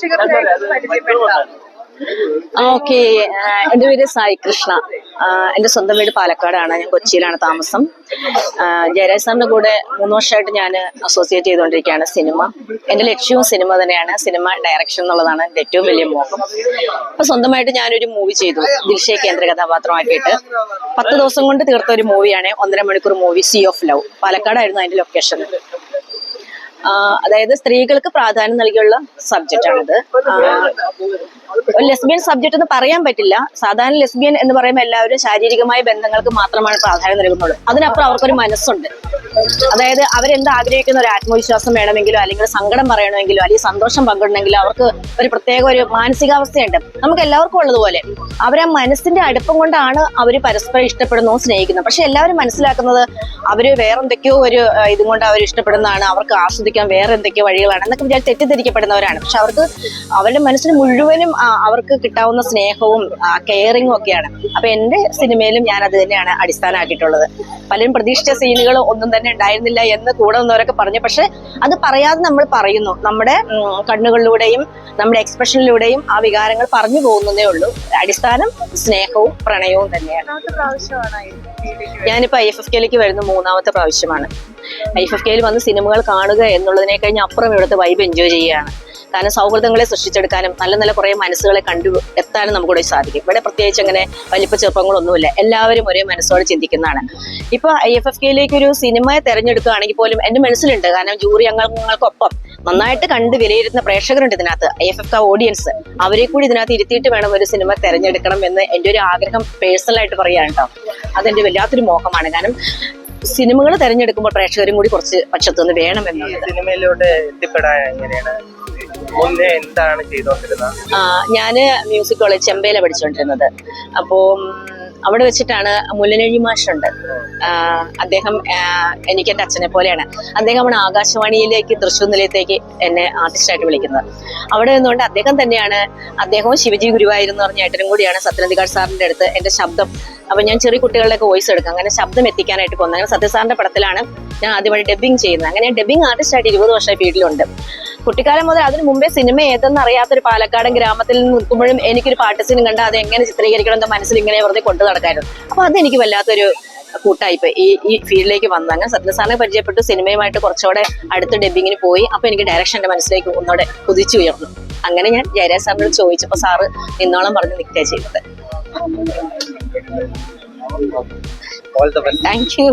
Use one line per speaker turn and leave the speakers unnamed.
പ്രേക്ഷകർക്ക് പരിചയപ്പെടുത്താം.
ഓക്കെ. എന്റെ പേര് സായി കൃഷ്ണ. എന്റെ സ്വന്തം വീട് പാലക്കാടാണ്. ഞാൻ കൊച്ചിയിലാണ് താമസം. ജയരാജ് സാറിന്റെ കൂടെ മൂന്ന് വർഷമായിട്ട് ഞാൻ അസോസിയേറ്റ് ചെയ്തുകൊണ്ടിരിക്കുകയാണ് സിനിമ. എന്റെ ലക്ഷ്യവും സിനിമ തന്നെയാണ്. സിനിമ ഡയറക്ഷൻ എന്നുള്ളതാണ് എന്റെ ഏറ്റവും വലിയ മോഹം. അപ്പൊ സ്വന്തമായിട്ട് ഞാനൊരു മൂവി ചെയ്തു. ദിൽഷയെ കേന്ദ്ര കഥാപാത്രമാക്കിയിട്ട്. പത്ത് ദിവസം കൊണ്ട് തീർത്ത ഒരു മൂവിയാണ് ഒന്നര മണിക്കൂർ മൂവി സി ഓഫ് ലവ് പാലക്കാടായിരുന്നു അതിന്റെ ലൊക്കേഷൻ അതായത് സ്ത്രീകൾക്ക് പ്രാധാന്യം നൽകിയുള്ള സബ്ജക്റ്റ് ആണിത്. ലെസ്ബിയൻ സബ്ജക്റ്റ് എന്ന് പറയാൻ പറ്റില്ല. സാധാരണ ലെസ്ബിയൻ എന്ന് പറയുമ്പോൾ എല്ലാവരും ശാരീരികമായ ബന്ധങ്ങൾക്ക് മാത്രമാണ് പ്രാധാന്യം നൽകുന്നത്. അതിനപ്പുറം അവർക്കൊരു മനസ്സുണ്ട്. അതായത് അവരെന്ത് ആഗ്രഹിക്കുന്ന ഒരു ആത്മവിശ്വാസം വേണമെങ്കിലോ അല്ലെങ്കിൽ സങ്കടം പറയണമെങ്കിലോ അല്ലെങ്കിൽ സന്തോഷം പങ്കിടണമെങ്കിലോ അവർക്ക് ഒരു പ്രത്യേക ഒരു മാനസികാവസ്ഥയുണ്ട്. നമുക്ക് എല്ലാവർക്കും ഉള്ളതുപോലെ അവരെ മനസ്സിന്റെ അടുപ്പം കൊണ്ടാണ് അവർ പരസ്പരം ഇഷ്ടപ്പെടുന്നു സ്നേഹിക്കുന്നത്. പക്ഷെ എല്ലാവരും മനസ്സിലാക്കുന്നത് അവർ വേറെന്തൊക്കെയോ ഒരു ഇതും കൊണ്ട് അവർ ഇഷ്ടപ്പെടുന്നതാണ് അവർക്ക് ആസ്വദിക്കാൻ വേറെ എന്തൊക്കെയോ വഴികളാണ് എന്നൊക്കെ വിചാരിച്ച് തെറ്റിദ്ധരിക്കപ്പെടുന്നവരാണ്. പക്ഷെ അവർക്ക് അവരുടെ മനസ്സിന് മുഴുവനും അവർക്ക് കിട്ടാവുന്ന സ്നേഹവും കെയറിങ്ങും ഒക്കെയാണ്. അപ്പൊ എന്റെ സിനിമയിലും ഞാൻ അത് തന്നെയാണ് അടിസ്ഥാനമാക്കിയിട്ടുള്ളത്. പലരും പ്രതീക്ഷിച്ച സീനുകൾ ഒന്നും തന്നെ ഉണ്ടായിരുന്നില്ല എന്ന് കൂടെ നിന്നവരൊക്കെ പറഞ്ഞു. പക്ഷെ അത് പറയാതെ നമ്മൾ പറയുന്നു. നമ്മുടെ കണ്ണുകളിലൂടെയും നമ്മുടെ എക്സ്പ്രഷനിലൂടെയും ആ വികാരങ്ങൾ പറഞ്ഞു പോകുന്നതേ ഉള്ളൂ. അടിസ്ഥാനം സ്നേഹവും പ്രണയവും തന്നെയാണ്. ഞാനിപ്പോ ഐ എഫ് എഫ് കെയിലേക്ക് വരുന്ന മൂന്നാമത്തെ പ്രാവശ്യമാണ്. ഐ എഫ് എഫ് കെയിൽ വന്ന് സിനിമകൾ കാണുക എന്നുള്ളതിനെ കഴിഞ്ഞ് അപ്പുറം ഇവിടുത്തെ വൈബ് എൻജോയ് ചെയ്യുകയാണ്. കാരണം സൗഹൃദങ്ങളെ സൃഷ്ടിച്ചെടുക്കാനും നല്ല നല്ല കുറേ മനസ്സുകളെ കണ്ടു എത്താനും നമുക്കിവിടെ സാധിക്കും. ഇവിടെ പ്രത്യേകിച്ച് അങ്ങനെ വലിപ്പ ചെറുപ്പങ്ങളൊന്നുമില്ല. എല്ലാവരും ഒരേ മനസ്സോടെ ചിന്തിക്കുന്നതാണ്. ഇപ്പൊ ഐ എഫ് എഫ് കെയിലേക്ക് ഒരു സിനിമയെ തെരഞ്ഞെടുക്കുകയാണെങ്കിൽ പോലും എന്റെ മനസ്സിലുണ്ട്. കാരണം ജൂറി അംഗങ്ങൾക്കൊപ്പം നന്നായിട്ട് കണ്ട് വിലയിരുത്തുന്ന പ്രേക്ഷകരുണ്ട് ഇതിനകത്ത്. ഐ എഫ് എഫ് ഓഡിയൻസ് അവരെ കൂടി ഇതിനകത്ത് ഇരുത്തിയിട്ട് വേണം ഒരു സിനിമ തെരഞ്ഞെടുക്കണം എന്ന് എന്റെ ഒരു ആഗ്രഹം പേഴ്സണൽ ആയിട്ട് പറയാനുണ്ടോ അതെന്റെ വല്ലാത്തൊരു മോഹമാണ്. കാരണം സിനിമകൾ തെരഞ്ഞെടുക്കുമ്പോൾ പ്രേക്ഷകരും കൂടി കുറച്ച്
പക്ഷത്തുനിന്ന്
വേണമെന്നുള്ളത്
സിനിമയിലോട്ട് എത്തിപ്പെടാൻ എങ്ങനെയാണ്? മുന്നേ എന്താണ് ചെയ്തോണ്ടിരുന്നത്?
ഞാൻ മ്യൂസിക് കോളേജ് ചെമ്പയില പഠിച്ചുകൊണ്ടിരുന്നത് അപ്പോൾ അവിടെ വെച്ചിട്ടാണ് മുല്ലനഴി മാഷുണ്ട്. അദ്ദേഹം എനിക്ക് എന്റെ അച്ഛനെ പോലെയാണ്. അദ്ദേഹമാണ് ആകാശവാണിയിലേക്ക് തൃശ്ശൂർ നിലയത്തേക്ക് എന്നെ ആർട്ടിസ്റ്റായിട്ട് വിളിക്കുന്നത്. അവിടെ നിന്നുകൊണ്ട് അദ്ദേഹം തന്നെയാണ് അദ്ദേഹവും ശിവജി ഗുരുവായിരുന്നു പറഞ്ഞ ഏട്ടനും കൂടിയാണ് സത്യനന്ദിക്കാട് സാറിന്റെ അടുത്ത് എന്റെ ശബ്ദം. അപ്പൊ ഞാൻ ചെറിയ കുട്ടികളുടെയൊക്കെ വോയിസ് എടുക്കും. അങ്ങനെ ശബ്ദം എത്തിക്കാനായിട്ട് പോകുന്നത് അങ്ങനെ സത്യസാറിന്റെ പടത്തിലാണ് ഞാൻ ആദ്യമായി ഡബിങ് ചെയ്യുന്നത്. അങ്ങനെ ഡബിങ് ആർട്ടിസ്റ്റായിട്ട് ഇരുപത് വർഷം ഫീൽഡിലുണ്ട് കുട്ടിക്കാലം മുതൽ അതിന് മുമ്പേ സിനിമ ഏതെന്ന് അറിയാത്തൊരു പാലക്കാടൻ ഗ്രാമത്തിൽ നിൽക്കുമ്പോഴും എനിക്കൊരു പാട്ട് സീൻ കണ്ട അത് എങ്ങനെ ചിത്രീകരിക്കണം എന്ന് മനസ്സിൽ ഇങ്ങനെ വെറുതെ കൊണ്ടു നടക്കായിരുന്നു. അപ്പൊ അതെനിക്ക് വല്ലാത്തൊരു കൂട്ടായിപ്പ് ഈ ഈ ഫീൽഡിലേക്ക് വന്നു. അങ്ങനെ സത്യസാറിനെ പരിചയപ്പെട്ടു. സിനിമയുമായിട്ട് കുറച്ചുകൂടെ അടുത്ത ഡബിങ്ങിന് പോയി. അപ്പൊ എനിക്ക് ഡയറക്ഷൻ എന്റെ മനസ്സിലേക്ക് ഒന്നുകൂടെ കുതിച്ചു ഉയർന്നു. അങ്ങനെ ഞാൻ ജയരാജ് സാറിനോട് ചോദിച്ചപ്പോൾ സാറ് നിന്നോളം പറഞ്ഞ് നിൽക്കുക ചെയ്തത്. Thank you